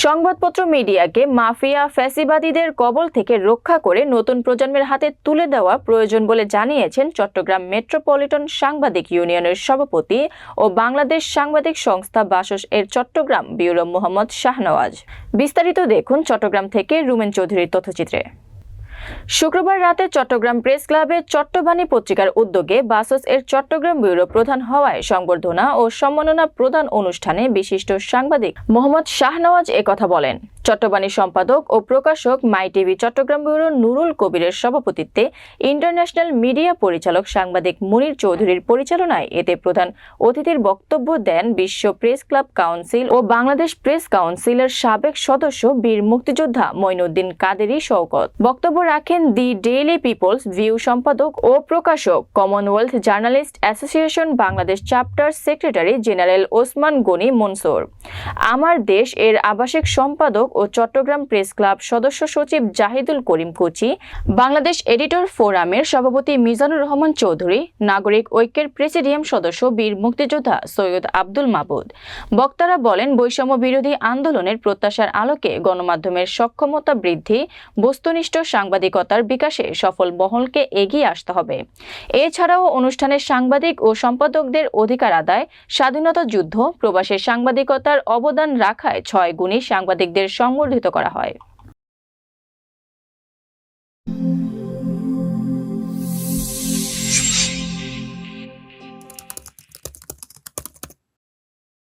সংবাদপত্র মিডিয়াকে মাফিয়া ফ্যাসিবাদীদের কবল থেকে রক্ষা করে নতুন প্রজন্মের হাতে তুলে দেওয়া প্রয়োজন বলে জানিয়েছেন চট্টগ্রাম মেট্রোপলিটন সাংবাদিক ইউনিয়নের সভাপতি ও বাংলাদেশ সাংবাদিক সংস্থা বাসস এর চট্টগ্রাম বিউরো মোহাম্মদ শাহনওয়াজ। বিস্তারিত দেখুন চট্টগ্রাম থেকে রুমেন চৌধুরীর তথ্যচিত্রে। শুক্রবার রাতে চট্টগ্রাম প্রেস ক্লাবে চট্টবাণী পত্রিকার উদ্যোগে বাসস এর চট্টগ্রাম ব্যুরো প্রধান হওয়ায় সংবর্ধনা ও সম্মাননা প্রদান অনুষ্ঠানে বিশিষ্ট সাংবাদিক মোহাম্মদ শাহনওয়াজ একথা বলেন। চট্টবাণী সম্পাদক ও প্রকাশক my TV Chattogram bureau Nurul কবিরের সভাপতিত্বে ইন্টারন্যাশনাল মিডিয়া পরিচালক সাংবাদিক মুনির চৌধুরীর পরিচালনায় এতে প্রধান অতিথির বক্তব্য দেন বিশ্ব প্রেস ক্লাব কাউন্সিল ও বাংলাদেশ প্রেস কাউন্সিলের সাবেক সদস্য বীর মুক্তিযোদ্ধা মঈনুদ্দিন কাদেরি শওকত। বক্তব্য রাখেন দি ডেইলি পিপলস ভিউ সম্পাদক ও প্রকাশক, Commonwealth journalist association Bangladesh chapter secretary general Osman Goni Mansur. Amar Desh এর আবাসিক সম্পাদক ও চট্টগ্রাম প্রেস ক্লাব সদস্য সচিব জাহিদুল করিম কোচি, বাংলাদেশ এডিটর ফোরামের সভাপতি মিজানুর রহমান চৌধুরী, নাগরিক ঐক্যের প্রেসিডিয়াম সদস্য বীর মুক্তিযোদ্ধা সৈয়দ আব্দুল মাবুদ। বক্তারা বলেন, বৈষম্য বিরোধী আন্দোলনের প্রত্যাশার আলোকে গণমাধ্যমের সক্ষমতা বৃদ্ধি, বস্তুনিষ্ঠ সাংবাদিকতার বিকাশে সফল বহলকে এগিয়ে আসতে হবে। এছাড়াও অনুষ্ঠানে সাংবাদিক ও সম্পাদকদের অধিকার আদায়, স্বাধীনতা যুদ্ধ প্রবাসের সাংবাদিকতার অবদান রাখায় ছয় গুণে সাংবাদিকদের সংবর্ধিত করা হয়।